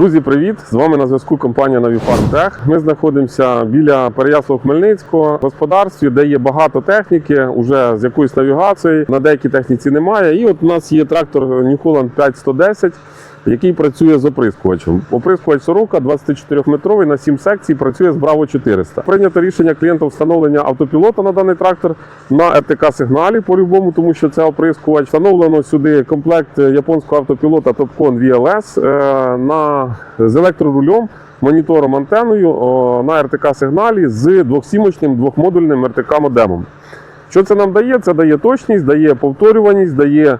Друзі, привіт! З вами на зв'язку компанія Navifarm Ми знаходимося біля Переяслав Хмельницького в господарстві, де є багато техніки, уже з якоюсь навігацією. На деякій техніці немає. І от у нас є трактор New Holland 5110, який працює з оприскувачем. Оприскувач сорока 24-метровий на 7 секцій, працює з Bravo 400. Прийнято рішення клієнта встановлення автопілота на даний трактор на РТК сигналі по-любому, тому що це оприскувач. Встановлено сюди комплект японського автопілота Topcon VLS е, на, з електрорулем. Монітором антеною на РТК сигналі з двохсімочним двохмодульним РТК модемом. Що це нам дає? Це дає точність, дає повторюваність, дає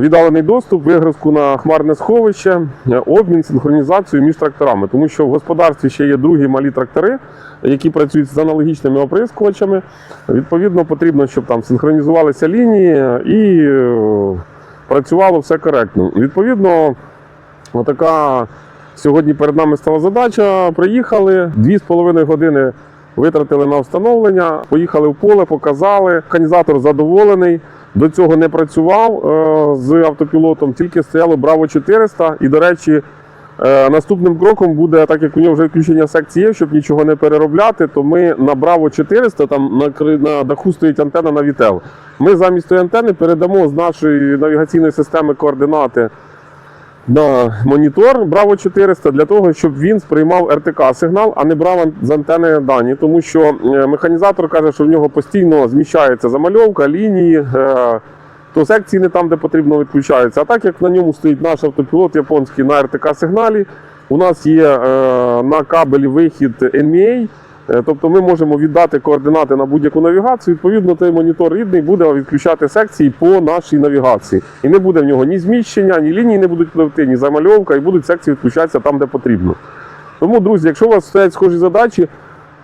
віддалений доступ, вигрузку на хмарне сховище, е, обмін, синхронізацію між тракторами. Тому що в господарстві ще є другі малі трактори, які працюють з аналогічними оприскувачами. Відповідно, потрібно, щоб там синхронізувалися лінії і е, працювало все коректно. Відповідно, отака сьогодні перед нами стала задача. Приїхали, дві з половиною години витратили на встановлення, поїхали в поле, показали. Організатор задоволений. До цього не працював е, з автопілотом, тільки стояло Браво 400. І, до речі, е, наступним кроком буде, так як у нього вже включення секції є, щоб нічого не переробляти, то ми на Браво 400, там на, на даху стоїть антенна на Вітел. Ми замість тої антени передамо з нашої навігаційної системи координати на монітор Браво 400 для того, щоб він сприймав РТК сигнал, а не брав з антени дані. Тому що е, механізатор каже, що в нього постійно зміщається замальовка, лінії, е, то секції не там, де потрібно, відключаються. А так як на ньому стоїть наш автопілот японський на РТК сигналі, у нас є е, на кабелі вихід NMA. Е, Тобто ми можемо віддати координати на будь-яку навігацію. Відповідно, той монітор рідний буде відключати секції по нашій навігації. І не буде в нього ні зміщення, ні лінії не будуть пливти, ні замальовка, і будуть секції відключатися там, де потрібно. Тому, друзі, якщо у вас стоять схожі задачі,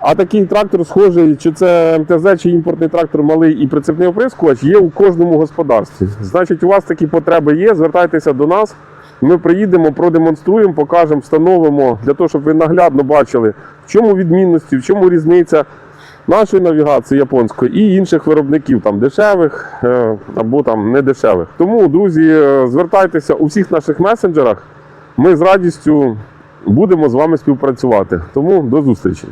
а такий трактор схожий, чи це МТЗ, чи імпортний трактор малий і прицепний оприскувач, є у кожному господарстві. Значить, у вас такі потреби є, звертайтеся до нас. Ми приїдемо, продемонструємо, покажемо, встановимо для того, щоб ви наглядно бачили, в чому відмінності, в чому різниця нашої навігації японської і інших виробників, там дешевих е, або там не дешевих. Тому, друзі, е, звертайтеся у всіх наших месенджерах. Ми з радістю будемо з вами співпрацювати. Тому до зустрічі.